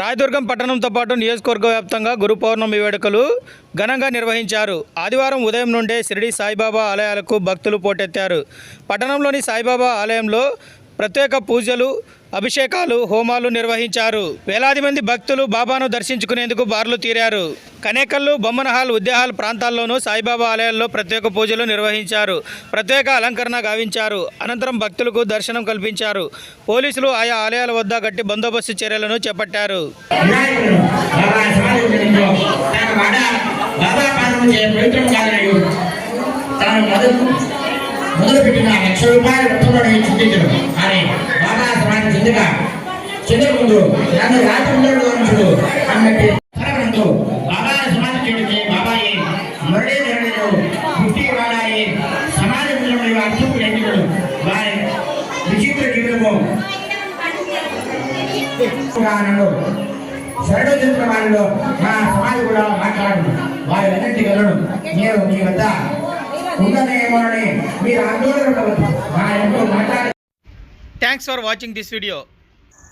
రాయదుర్గం పట్టణంతో పాటు నియోజకవర్గ వ్యాప్తంగా గురు పౌర్ణమి వేడుకలు ఘనంగా నిర్వహించారు. ఆదివారం ఉదయం నుండే షిరిడి సాయిబాబా ఆలయాలకు భక్తులు పోటెత్తారు. పట్టణంలోని సాయిబాబా ఆలయంలో ప్రత్యేక పూజలు అభిషేకాలు హోమాలు నిర్వహించారు. వేలాది మంది భక్తులు బాబాను దర్శించుకునేందుకు బార్లు తీరారు. కనేకల్లు బొమ్మనహాల్ ఉద్యహాల్ ప్రాంతాల్లోనూ సాయిబాబా ఆలయాల్లో ప్రత్యేక పూజలు నిర్వహించారు. ప్రత్యేక అలంకరణ గావించారు. అనంతరం భక్తులకు దర్శనం కల్పించారు. పోలీసులు ఆయా ఆలయాల వద్ద గట్టి బందోబస్తు చర్యలను చేపట్టారు. మొదలుపెట్టిన లక్ష రూపాయల మొత్తంలో చెందకుండు నన్ను రాత్రి ఉంచుడు అన్నట్టు సరవడంతో బాబా సమాధి చెందితే బాబాయే. మురళీ ధరణిలో పుట్టి వాడాయి. సమాధి ముందు అర్థం ఎంచుడు వారి విచిత్ర జీవితము. గానలో శరణు చెందిన వారిలో మా సమాజం కూడా మాట్లాడు వారి వెన్నంటి వెళ్ళను. నేను మీ వద్ద ఉండనేమోనని మీరు ఆందోళన పడవద్దు. మా ఎంతో మాట్లాడి thanks for watching this video